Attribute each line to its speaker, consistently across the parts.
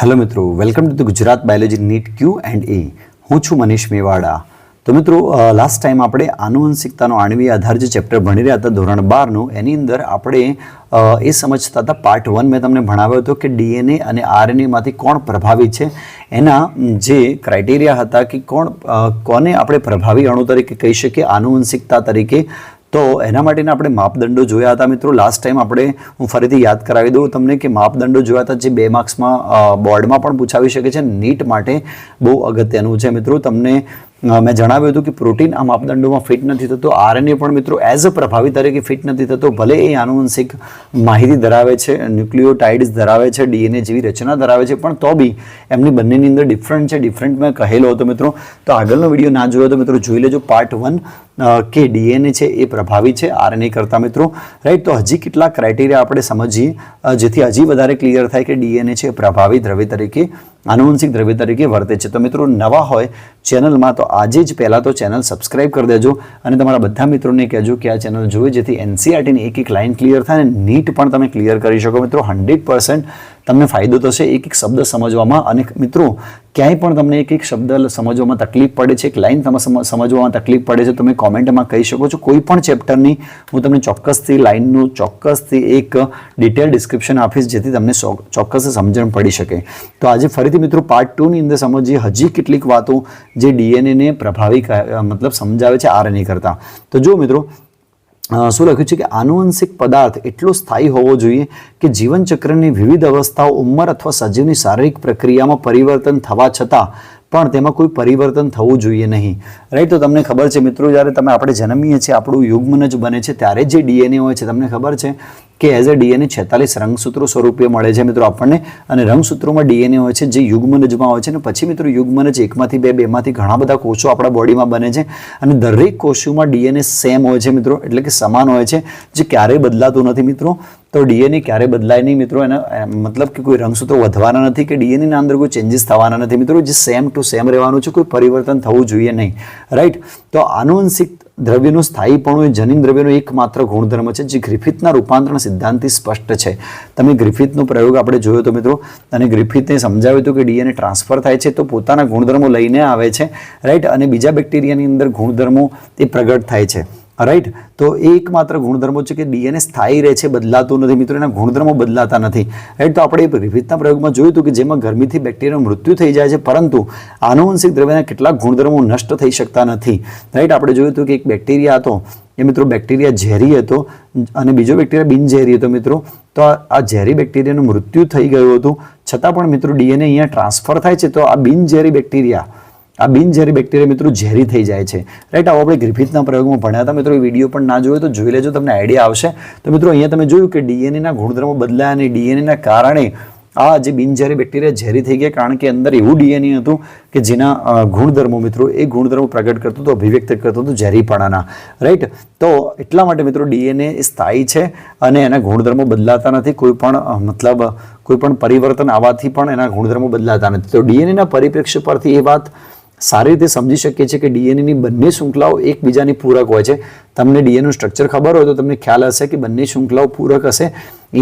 Speaker 1: Hello મિત્રો welcome to the Gujarat biology NEET Q and A હું છું મનીષ મેવાડા. તો મિત્રો લાસ્ટ ટાઈમ આપણે આનુવંશિકતાનો આણવી આધાર જે ચેપ્ટર ભણી રહ્યા હતા, ધોરણ બારનું, એની અંદર આપણે એ સમજતા હતા પાર્ટ વન મેં તમને ભણાવ્યો હતો કે ડીએનએ અને આરએનએમાંથી કોણ પ્રભાવી છે. એના જે ક્રાઇટેરિયા હતા કે કોણ કોને આપણે પ્રભાવી અણુ તરીકે કહી શકીએ, આનુવંશિકતા તરીકે તો એના માટેના આપણે માપદંડો જોયા હતા મિત્રો. લાસ્ટ ટાઈમ આપણે હું ફરીથી યાદ કરાવી દઉં તમને કે માપદંડો જોયા હતા જે બે માર્ક્સમાં બોર્ડમાં પણ પૂછાવી શકે છે. નીટ માટે બહુ અગત્યનું છે મિત્રો. તમને મેં જણાવ્યું હતું કે પ્રોટીન આ માપદંડોમાં ફિટ નથી થતો. આરએનએ પણ મિત્રો એઝ અ પ્રભાવી તરીકે ફિટ નથી થતો. ભલે એ આનુવંશિક માહિતી ધરાવે છે ન્યુક્લિયોટાઇડ્સ ધરાવે છે, ડીએનએ જેવી રચના ધરાવે છે, પણ તો બી એમની બંનેની અંદર ડિફરન્ટ છે. ડિફરન્ટ મેં કહેલો હતો મિત્રો. તો આગળનો વીડિયો ના જોયો તો મિત્રો જોઈ લેજો. પાર્ટ વન કે ડીએનએ છે એ પ્રભાવી છે, આરએનએ કરતા મિત્રો. રાઈટ તો હજી કેટલા ક્રાઇટેરિયા આપણે સમજીએ. જેથી હજી વધારે ક્લિયર થાય કે ડીએનએ છે એ પ્રભાવી દ્રવ્ય તરીકે આનુવંશિક દ્રવ્ય તરીકે વર્તે છે. તો મિત્રો નવા હોય ચેનલમાં, તો આજે જ પહેલાં તો ચેનલ સબસ્ક્રાઇબ કરી દેજો અને તમારા બધા મિત્રોને કહેજો કે આ ચેનલ જોઈએ જેથી એનસીઆરટીની એક એક લાઇન ક્લિયર થાય અને નીટ પણ તમે ક્લિયર કરી શકો. મિત્રો હંડ્રેડ તમને ફાયદો થશે એક એક શબ્દ સમજવામાં. અને મિત્રો, ક્યાંય પણ તમને એક એક શબ્દ સમજવામાં તકલીફ પડે છે, એક લાઇન તમે સમ- સમજવામાં તકલીફ પડે છે, તમે કોમેન્ટમાં કહી શકો છો. કોઈ પણ ચેપ્ટરની હું તમને ચોક્કસથી લાઇનનું ચોક્કસથી એક ડિટેલ ડિસ્ક્રિપ્શન આપીશ, જેથી તમને ચોક્કસ સમજણ પડી શકે. તો આજે ફરીથી મિત્રો પાર્ટ ટુની અંદર સમજીએ. હજી કેટલીક વાતો જે ડીએનએને પ્રભાવી મતલબ સમજાવે છે આરએનએ કરતાં. તો જો મિત્રો શું લખ્યું છે કે આનુવંશિક પદાર્થ એટલો સ્થાયી હોવો જોઈએ કે જીવનચક્રની વિવિધ અવસ્થાઓ ઉંમર અથવા સજીવની શારીરિક પ્રક્રિયામાં પરિવર્તન થવા છતાં પણ તેમાં કોઈ પરિવર્તન થવું જોઈએ નહીં. રાઈટ, તો તમને ખબર છે મિત્રો, જ્યારે તમે આપણે જન્મીએ છીએ, આપણું યુગ્મન જ બને છે, ત્યારે જે ડીએનએ હોય છે, તમને ખબર છે? કે એઝ અ ડીએનએ છેતાલીસ રંગસૂત્રો સ્વરૂપે મળે છે મિત્રો આપણને. અને રંગસૂત્રોમાં ડીએનએ હોય છે, જે યુગ્મનજમાં હોય છે અને પછી મિત્રો યુગ્મનજ એકમાંથી બે, બેમાંથી ઘણા બધા કોષો આપણા બોડીમાં બને છે. અને દરેક કોષોમાં ડીએનએ સેમ હોય છે મિત્રો, એટલે કે સમાન હોય છે, જે ક્યારેય બદલાતું નથી મિત્રો. તો ડીએનએ ક્યારેય બદલાય નહીં મિત્રો, એના મતલબ કે કોઈ રંગસૂત્રો વધવાના નથી, કે ડીએનએના અંદર કોઈ ચેન્જીસ થવાના નથી મિત્રો, જે સેમ ટુ સેમ રહેવાનું છે, કોઈ પરિવર્તન થવું જોઈએ નહીં. રાઈટ તો આનુવંશિક દ્રવ્યનું સ્થાયીપણું એ જનીન દ્રવ્યનો એકમાત્ર ગુણધર્મ છે, જે ગ્રિફિથના રૂપાંતરણ સિદ્ધાંતથી સ્પષ્ટ છે. તમે ગ્રિફિથનો પ્રયોગ આપણે જોયો તો મિત્રો, અને ગ્રિફિથને સમજાવ્યું હતું કે ડીએનએ ટ્રાન્સફર થાય છે, તો પોતાના ગુણધર્મો લઈને આવે છે, રાઈટ? અને બીજા બેક્ટેરિયાની અંદર ગુણધર્મો એ પ્રગટ થાય છે. રાઈટ તો એ એકમાત્ર ગુણધર્મો છે કે ડીએનએ સ્થાયી રહે છે, બદલાતું નથી. મિત્રો, એના ગુણધર્મો બદલાતા નથી. રાઈટ તો આપણે વિવિધના પ્રયોગમાં જોયું હતું કે જેમાં ગરમીથી બેક્ટેરિયાનું મૃત્યુ થઈ જાય છે, પરંતુ આનુવંશિક દ્રવ્યના કેટલાક ગુણધર્મો નષ્ટ થઈ શકતા નથી. રાઈટ આપણે જોયું હતું કે એક બેક્ટેરિયા હતો, એ મિત્રો બેક્ટેરિયા ઝેરી હતો, અને બીજો બેક્ટેરિયા બિનઝેરી હતો, મિત્રો. તો આ ઝેરી બેક્ટેરિયાનું મૃત્યુ થઈ ગયું હતું. છતાં પણ, મિત્રો, ડીએનએ અહીંયા ટ્રાન્સફર થાય છે. તો આ બિનઝેરી બેક્ટેરિયા આ બિનઝેરી બેક્ટેરિયા મિત્રો ઝેરી થઈ જાય છે. રાઈટ આવો આપણે ગ્રિફિથના પ્રયોગમાં ભણ્યા હતા. મિત્રો, એ વીડિયો પણ ના જોયો તો જોઈ લેજો, તમને આઈડિયા આવશે. તો મિત્રો, અહીંયા તમે જોયું કે ડીએનએના ગુણધર્મો બદલાયા અને ડીએનએના કારણે આ જે બિનઝેરી બેક્ટેરિયા ઝેરી થઈ ગયા, કારણ કે અંદર એવું ડીએનએ હતું કે જેના ગુણધર્મો મિત્રો, એ ગુણધર્મો પ્રગટ કરતું હતું, અભિવ્યક્ત કરતું હતું ઝેરીપણાના. રાઈટ તો એટલા માટે મિત્રો, ડીએનએ સ્થાયી છે અને એના ગુણધર્મો બદલાતા નથી. કોઈ પણ મતલબ, કોઈ પણ પરિવર્તન આવવાથી પણ એના ગુણધર્મો બદલાતા નથી. તો ડીએનએના પરિપ્રેક્ષ્ય પરથી એ વાત સારી રીતે સમજી શકીએ છીએ કે ડીએનએની બંને શૃંખલાઓ એકબીજાની પૂરક હોય છે. તમને ડીએનએનું સ્ટ્રક્ચર ખબર હોય તો તમને ખ્યાલ હશે કે બંને શૃંખલાઓ પૂરક હશે.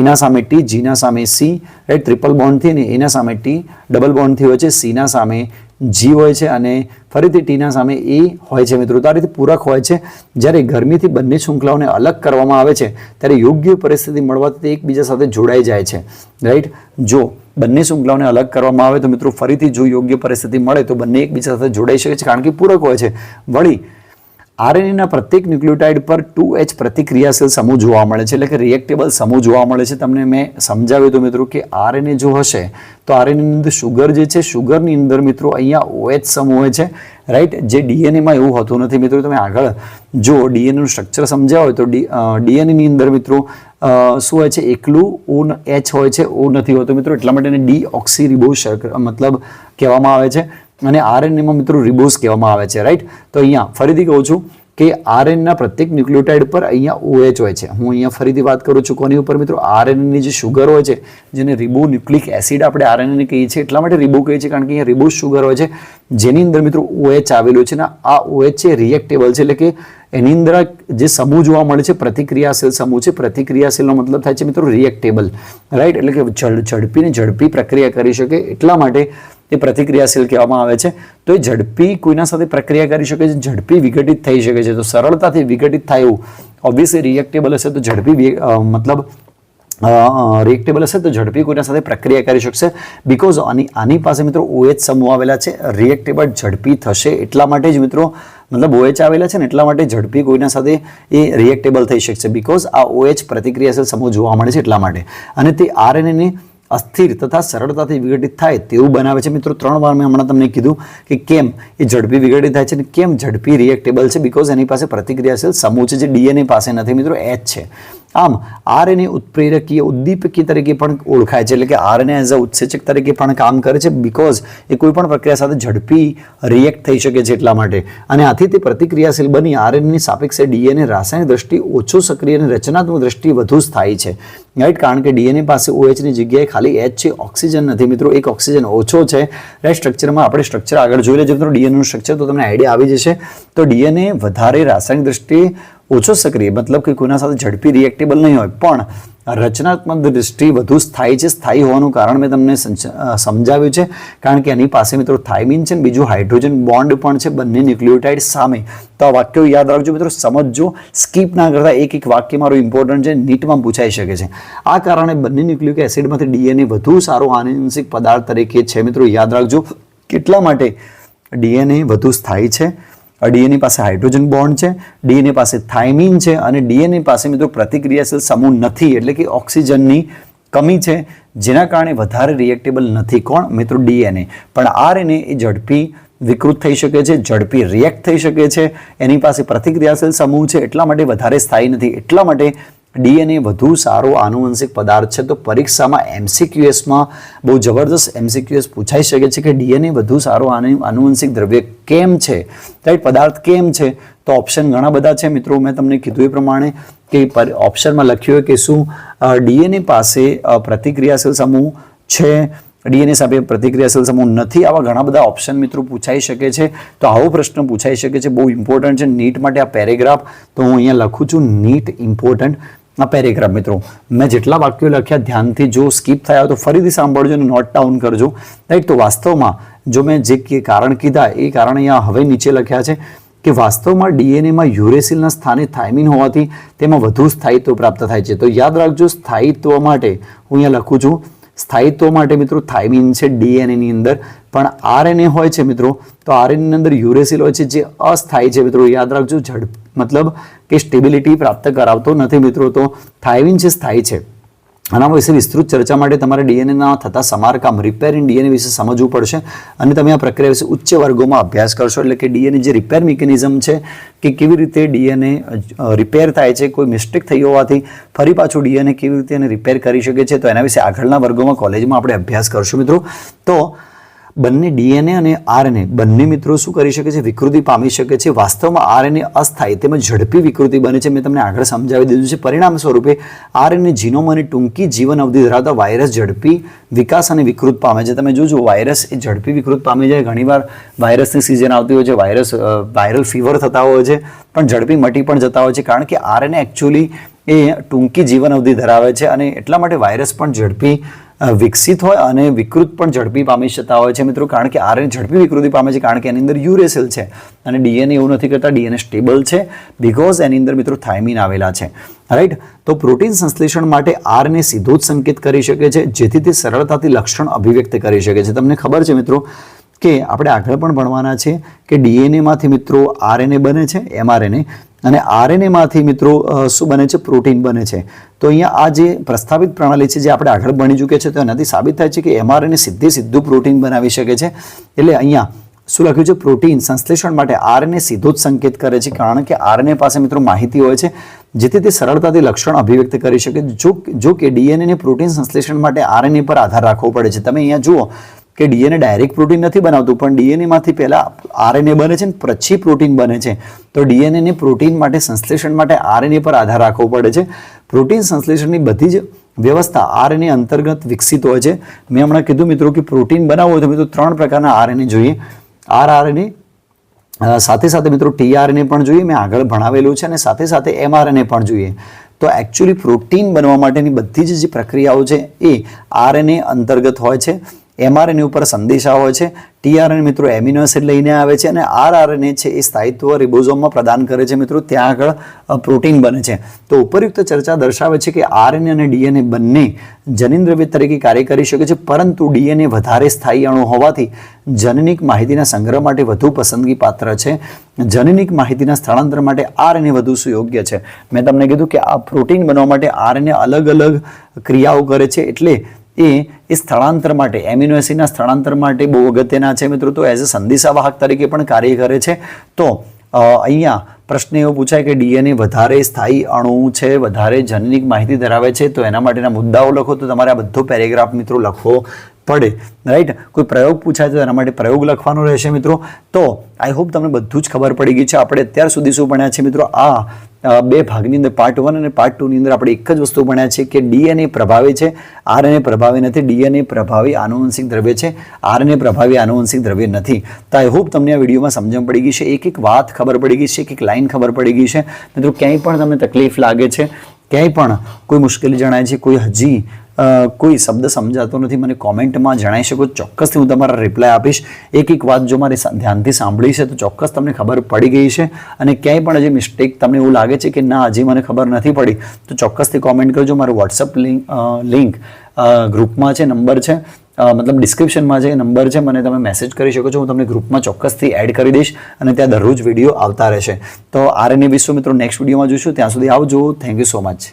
Speaker 1: એના સામે ટી જીના સામે સી રાઈટ ટ્રિપલ બોન્ડથી ને એના સામે ટી ડબલ બોન્ડથી હોય છે. સીના સામે જી હોય છે અને ફરીથી ટીના સામે એ હોય છે મિત્રો. તો આ રીતે પૂરક હોય છે. જ્યારે ગરમીથી બંને શૃંખલાઓને અલગ કરવામાં આવે છે, ત્યારે યોગ્ય પરિસ્થિતિ મળવાથી તે એકબીજા સાથે જોડાઈ જાય છે. રાઈટ જો બંને શૃંખલાઓને અલગ કરવામાં આવે તો મિત્રો ફરીથી જો યોગ્ય પરિસ્થિતિ મળે તો બંને એકબીજા સાથે જોડાઈ શકે છે, કારણ કે પૂરક હોય છે. વળી આરએનએના પ્રત્યેક ન્યુક્લિયોટાઇડ પર ટુ એચ પ્રતિક્રિયાશીલ સમૂહ જોવા મળે છે, એટલે કે રિએક્ટેબલ સમૂહ જોવા મળે છે. તમને મેં સમજાવ્યું હતું મિત્રો કે આરએનએ જો હશે, તો આરએનએની અંદર શુગર જે છે, શુગરની અંદર મિત્રો અહીંયા ઓએચ સમૂહ હોય છે. રાઈટ જે ડીએનએમાં એવું હોતું નથી મિત્રો. તમે આગળ જો ડીએનએનું સ્ટ્રક્ચર સમજ્યા હોય તો ડીએનએની અંદર મિત્રો શું હોય છે? એકલું ઓ એચ હોય છે ઓ નથી હોતું મિત્રો. એટલા માટે ડી ઓક્સી રિબોઝ મતલબ કહેવામાં આવે છે. અને આરએનએમાં મિત્રો રિબોઝ કહેવામાં આવે છે રાઈટ તો અહીંયા ફરીથી કહું છું કે આરએનના પ્રત્યેક ન્યુક્લિયોટાઇડ પર અહીંયા ઓએચ હોય છે. હું અહીંયા ફરીથી વાત કરું છું કોની ઉપર મિત્રો? આરએનએની જે શુગર હોય છે, જેને રિબો ન્યુક્લિક એસિડ આપણે આરએનએને કહીએ છીએ, એટલા માટે રિબો કહીએ છીએ કારણ કે અહીંયા રિબો શુગર હોય છે. જેની અંદર મિત્રો ઓએચ આવેલું છે ને આ ઓએચ છે રિએક્ટેબલ છે, એટલે કે એની અંદર જે સમૂહ જોવા મળે છે પ્રતિક્રિયાશીલ સમૂહ છે પ્રતિક્રિયાશીલનો મતલબ થાય છે મિત્રો રિએક્ટેબલ રાઈટ એટલે કે ઝડપીને ઝડપી પ્રક્રિયા કરી શકે એટલા માટે એ પ્રતિક્રિયાશીલ કહેવામાં આવે છે. તો એ ઝડપી કોઈના સાથે પ્રક્રિયા કરી શકે છે? ઝડપી વિઘટિત થઈ શકે છે. તો સરળતાથી વિઘટિત થાય એવું. ઓબ્વિયસલી રિએક્ટેબલ હશે તો ઝડપી મતલબ રિએક્ટેબલ હશે તો ઝડપી કોઈના સાથે પ્રક્રિયા કરી શકશે. બિકોઝ આની આની પાસે મિત્રો ઓએચ સમૂહ આવેલા છે. રિએક્ટેબલ ઝડપી થશે એટલા માટે જ મિત્રો, મતલબ ઓએચ આવેલા છે ને એટલા માટે ઝડપી કોઈના સાથે એ રિએક્ટેબલ થઈ શકશે. બિકોઝ આ ઓએચ પ્રતિક્રિયાશીલ સમૂહ જોવા મળે છે એટલા માટે. અને તે આરએનએને અસ્થિર તથા સરળતાથી વિઘટિત થાય તેવું બનાવે છે. મિત્રો, ત્રણ વાર મેં હમણાં તમને કીધું કે કેમ એ ઝડપી વિઘટિત થાય છે અને કેમ ઝડપી રિએક્ટેબલ છે? બિકોઝ એની પાસે પ્રતિક્રિયાશીલ સમૂહ છે જે ડીએનએ પાસે નથી. મિત્રો એચ છે. આમ, આરએનએ ઉત્પ્રેરકીય ઉદ્દીપકી તરીકે પણ ઓળખાય છે, એટલે કે આરએનએ એઝ અ ઉત્સેચક તરીકે પણ કામ કરે છે બિકોઝ એ કોઈ પણ પ્રક્રિયા સાથે ઝડપી રિએક્ટ થઈ શકે છે એટલા માટે. અને આથી તે પ્રતિક્રિયાશીલ બની, આરએનએની સાપેક્ષે ડીએનએ રાસાયણિક દ્રષ્ટિ ઓછું સક્રિય અને રચનાત્મક દ્રષ્ટિ વધુ સ્થાયી છે. રાઈટ કારણ કે ડીએનએ પાસે ઓએચની જગ્યાએ ખાલી એચ છે, ઓક્સિજન નથી. મિત્રો, એક ઓક્સિજન ઓછો છે. રાઈટ સ્ટ્રક્ચરમાં આપણે સ્ટ્રક્ચર આગળ જોઈ લેજો મિત્રો ડીએનએનું સ્ટ્રક્ચર તો તમને આઈડિયા આવી જશે. તો ડીએનએ વધારે રાસાયણિક દ્રષ્ટિએ ઓછો સક્રિય, મતલબ કે કોઈના સાથે ઝડપી રિએક્ટેબલ નહીં હોય. પણ રચનાત્મક દ્રષ્ટિ વધુ સ્થાયી છે, સ્થાયી હોવાનું કારણ મેં તમને સમજાવ્યું છે. કારણ કે એની પાસે મિત્રો થાઇમિન છે બીજું હાઇડ્રોજન બોન્ડ પણ છે બંને ન્યુક્લિયોટાઇડ સામે. તો આ વાક્યો યાદ રાખજો મિત્રો, સમજજો. સ્કીપ ના કરતા એક એક વાક્ય મારું ઇમ્પોર્ટન્ટ છે, નીટમાં પૂછાઈ શકે છે. આ કારણે બંને ન્યુક્લિક એસિડમાંથી ડીએનએ વધુ સારો આનુવંશિક પદાર્થ તરીકે છે મિત્રો. યાદ રાખજો. કેટલા માટે ડીએનએ વધુ સ્થાયી છે? ડીએનએ પાસે હાઇડ્રોજન બોન્ડ છે, ડીએનએ પાસે થાઇમિન છે અને ડીએનએ પાસે મિત્રો પ્રતિક્રિયાશીલ સમૂહ નથી, એટલે કે ઓક્સિજનની કમી છે, જેના કારણે વધારે રિએક્ટેબલ નથી કોણ? મિત્રો ડીએનએ. પણ આરએનએ એ ઝડપી વિકૃત થઈ શકે છે, ઝડપી રિએક્ટ થઈ શકે છે, એની પાસે પ્રતિક્રિયાશીલ સમૂહ છે, એટલા માટે વધારે સ્થાયી નથી, એટલા માટે ડીએનએ વધુ સારો આનુવંશિક પદાર્થ છે, તો પરીક્ષામાં એમસીક્યુએસમાં બહુ જબરદસ્ત એમસીક્યુએસ પૂછાઈ શકે છે કે ડીએનએ વધુ સારો આનુ- આનુવંશિક દ્રવ્ય કેમ છે? રાઈટ પદાર્થ કેમ છે? તો ઓપ્શન ઘણા બધા છે મિત્રો. મેં તમને કીધું એ પ્રમાણે કે ઓપ્શનમાં લખ્યું હોય કે શું ડીએનએ પાસે પ્રતિક્રિયાશીલ સમૂહ છે? ડીએનએ સાથે પ્રતિક્રિયાશીલ સમૂહ નથી? આવા ઘણા બધા ઓપ્શન મિત્રો પૂછાઈ શકે છે. તો આવો પ્રશ્ન પૂછાઈ શકે છે. બહુ ઇમ્પોર્ટન્ટ છે. નીટ માટે આ પેરેગ્રાફ તો હું અહીંયા લખું છું. નીટ ઇમ્પોર્ટન્ટ આ પેરેગ્રાફ મિત્રો. મેં જેટલા વાક્યો લખ્યા, ધ્યાનથી જો સ્કીપ થયા તો ફરીથી સાંભળજો અને નોટ ડાઉન કરજો. રાઈટ, તો વાસ્તવમાં જો મેં જે કારણ કીધા, એ કારણ અહીંયા હવે નીચે લખ્યા છે કે વાસ્તવમાં ડીએનએમાં યુરેસિલના સ્થાને થાઇમિન હોવાથી તેમાં વધુ સ્થાયિત્વ પ્રાપ્ત થાય છે. તો યાદ રાખજો, સ્થાયિત્વ માટે હું અહીંયા લખું છું. સ્થાયિત્વ માટે મિત્રો થાઇમિન છે ડીએનએની અંદર. પણ આરએનએ હોય છે મિત્રો, તો આરએનએની અંદર યુરેસિલ હોય છે જે અસ્થાયી છે મિત્રો. યાદ રાખજો, ઝડપ, મતલબ કે સ્ટેબિલિટી પ્રાપ્ત કરાવતો નથી મિત્રો. તો થાઇમિન છે, સ્થાયી છે. આના વિશે વિસ્તૃત ચર્ચા માટે તમારે ડીએનએના થતા સમારકામ રિપેર ઇન ડીએનએ વિશે સમજવું પડશે અને તમે આ પ્રક્રિયા વિશે ઉચ્ચ વર્ગોમાં અભ્યાસ કરશો એટલે કે ડીએનએ જે રિપેર મિકેનિઝમ છે કે કેવી રીતે ડીએનએ રિપેર થાય છે, કોઈ મિસ્ટેક થઈ હોવાથી ફરી પાછું ડીએનએ કેવી રીતે એને રિપેર કરી શકે છે, તો એના વિશે આગળના વર્ગોમાં કોલેજમાં આપણે અભ્યાસ કરશું મિત્રો. તો બંને ડીએનએ અને આરએનએ. બંને મિત્રો શું કરી શકે છે? વિકૃતિ પામી શકે છે. વાસ્તવમાં આરએનએ અસ્થાયી તેમજ ઝડપી વિકૃતિ બને છે. મેં તમને આગળ સમજાવી દીધું છે. પરિણામ સ્વરૂપે આરએનએ જીનોમ અને ટૂંકી જીવન અવધિ ધરાવતા વાયરસ ઝડપી વિકાસ અને વિકૃત પામે છે. તમે જોજો, વાયરસ એ ઝડપી વિકૃત પામે છે. ઘણીવાર વાયરસની સિઝન આવતી હોય છે. વાયરસ વાયરલ ફીવર થતા હોય છે. પણ ઝડપી મટી પણ જતા હોય છે. કારણ કે આરએનએ એકચ્યુઅલી એ ટૂંકી જીવન અવધિ ધરાવે છે અને એટલા માટે વાયરસ પણ ઝડપી વિકસિત હોય અને વિકૃત પણ ઝડપી પામી જતા હોય છે મિત્રો. કારણ કે આરએનએ ઝડપી વિકૃતિ પામે છે કારણ કે એની અંદર યુરેસિલ છે અને ડીએનએ એવું નથી કરતા, ડીએનએ સ્ટેબલ છે બિકોઝ એની અંદર મિત્રો થાઇમિન આવેલા છે. રાઈટ તો પ્રોટીન સંશ્લેષણ માટે આરને સીધો જ સંકેત કરી શકે છે, જેથી તે સરળતાથી લક્ષણ અભિવ્યક્ત કરી શકે છે. તમને ખબર છે મિત્રો કે આપણે આગળ પણ ભણવાના છે કે ડીએનએમાંથી મિત્રો આરએનએ બને છે એમઆરએનએ અને આરએનએમાંથી મિત્રો શું બને છે? પ્રોટીન બને છે. તો અહીંયા આ જે પ્રસ્થાપિત પ્રણાલી છે, જે આપણે આગળ ભણી ચૂક્યા છે, તો એનાથી સાબિત થાય છે કે એમઆરએનએ સીધે સીધું પ્રોટીન બનાવી શકે છે. એટલે અહીંયા શું લખ્યું છે? પ્રોટીન સંશ્લેષણ માટે આરએનએ સીધો જ સંકેત કરે છે, કારણ કે આરએનએ પાસે મિત્રો માહિતી હોય છે, જેથી તે સરળતાથી લક્ષણ અભિવ્યક્ત કરી શકે. જો જો કે ડીએનએને પ્રોટીન સંશ્લેષણ માટે આરએનએ પર આધાર રાખવો પડે છે. તમે અહીંયા જુઓ કે ડીએનએ ડાયરેક્ટ પ્રોટીન નથી બનાવતું, પણ ડીએનએમાંથી પહેલાં આરએનએ બને છે ને પછી પ્રોટીન બને છે. તો ડીએનએને પ્રોટીન માટે સંશ્લેષણ માટે આરએનએ પર આધાર રાખવો પડે છે. પ્રોટીન સંશ્લેષણની બધી જ વ્યવસ્થા આરએનએ અંતર્ગત વિકસિત હોય છે. મેં હમણાં કીધું મિત્રો કે પ્રોટીન બનાવવું હોય તો મિત્રો ત્રણ પ્રકારના આરએનએ જોઈએ. આર આરએનએ સાથે સાથે મિત્રો ટીઆરએનએ પણ જોઈએ. મેં આગળ ભણાવેલું છે અને સાથે સાથે એમઆરએનએ પણ જોઈએ. તો એકચ્યુઅલી પ્રોટીન બનવા માટેની બધી જ જે પ્રક્રિયાઓ છે એ આરએનએ અંતર્ગત હોય છે. એમઆરએનએ ઉપર સંદેશા હોય છે, ટીઆરએન મિત્રો એમિનો એસિડ લઈને આવે છે અને આરઆરએનએ છે એ સ્થાયિત્વ રિબોઝોમમાં પ્રદાન કરે છે મિત્રો, ત્યાં આગળ પ્રોટીન બને છે. તો ઉપરયુક્ત ચર્ચા દર્શાવે છે કે આરએનએ અને ડીએનએ બંને જનીન દ્રવ્ય તરીકે કાર્ય કરી શકે છે, પરંતુ ડીએનએ વધારે સ્થાયી અણુ હોવાથી જનનિક માહિતીના સંગ્રહ માટે વધુ પસંદગી પાત્ર છે. જનનિક માહિતીના સ્થળાંતર માટે આરએનએ વધુ સુયોગ્ય છે. મેં તમને કીધું કે આ પ્રોટીન બનવા માટે આરએનએ અલગ અલગ ક્રિયાઓ કરે છે, એટલે એ એ સ્થળાંતર માટે, એમિનો સ્થળાંતર માટે બહુ અગત્યના છે મિત્રો. તો એઝ અ સંદેશાવાહક તરીકે પણ કાર્ય કરે છે. તો અહીંયા પ્રશ્ન એવો પૂછાય કે ડીએનએ વધારે સ્થાયી અણુ છે, વધારે જનનિક માહિતી ધરાવે છે, તો એના માટેના મુદ્દાઓ લખો, તો તમારે આ બધો પેરેગ્રાફ મિત્રો લખવો પડે. રાઈટ કોઈ પ્રયોગ પૂછાય તો એના માટે પ્રયોગ લખવાનો રહેશે મિત્રો. તો આઈ હોપ તમને બધું જ ખબર પડી ગઈ છે. આપણે અત્યાર સુધી શું ભણ્યા છે મિત્રો? આ બે ભાગની અંદર પાર્ટ વન અને પાર્ટ ટુની અંદર આપણે એક જ વસ્તુ ભણ્યા છે કે ડીએનએ પ્રભાવે છે, આરએનએ પ્રભાવી નથી, ડીએનએ પ્રભાવી આનુવંશિક દ્રવ્ય છે, આરએનએ પ્રભાવી આનુવંશિક દ્રવ્ય નથી. તો આઈ હોપ તમને આ વિડીયોમાં સમજણ પડી ગઈ છે, એક એક વાત ખબર પડી ગઈ છે, એક એક લાઇન ખબર પડી ગઈ છે. મિત્રો, ક્યાંય પણ તમને તકલીફ લાગે છે, ક્યાંય પણ કોઈ મુશ્કેલી જણાય છે, કોઈ હજી કોઈ શબ્દ સમજાતો નથી, મને કોમેન્ટમાં જણાવી શકો. ચોક્કસથી હું તમારા રિપ્લાય આપીશ. એક એક વાત જો મારે ધ્યાનથી સાંભળી છે, તો ચોક્કસ તમને ખબર પડી ગઈ છે. અને ક્યાંય પણ હજી મિસ્ટેક તમને એવું લાગે છે કે ના, હજી મને ખબર નથી પડી, તો ચોક્કસથી કોમેન્ટ કરજો. મારું વોટ્સઅપ લિંક લિંક ગ્રુપમાં છે નંબર છે. મતલબ ડિસ્ક્રિપ્શનમાં જે નંબર છે. મને તમે મેસેજ કરી શકો છો. હું તમને ગ્રુપમાં ચોક્કસથી એડ કરી દઈશ અને ત્યાં દરરોજ વીડિયો આવતા રહેશે. તો આરએનએ વિશ્વ મિત્રો નેક્સ્ટ વિડીયોમાં જોઈશું. ત્યાં સુધી આવજો. Thank you so much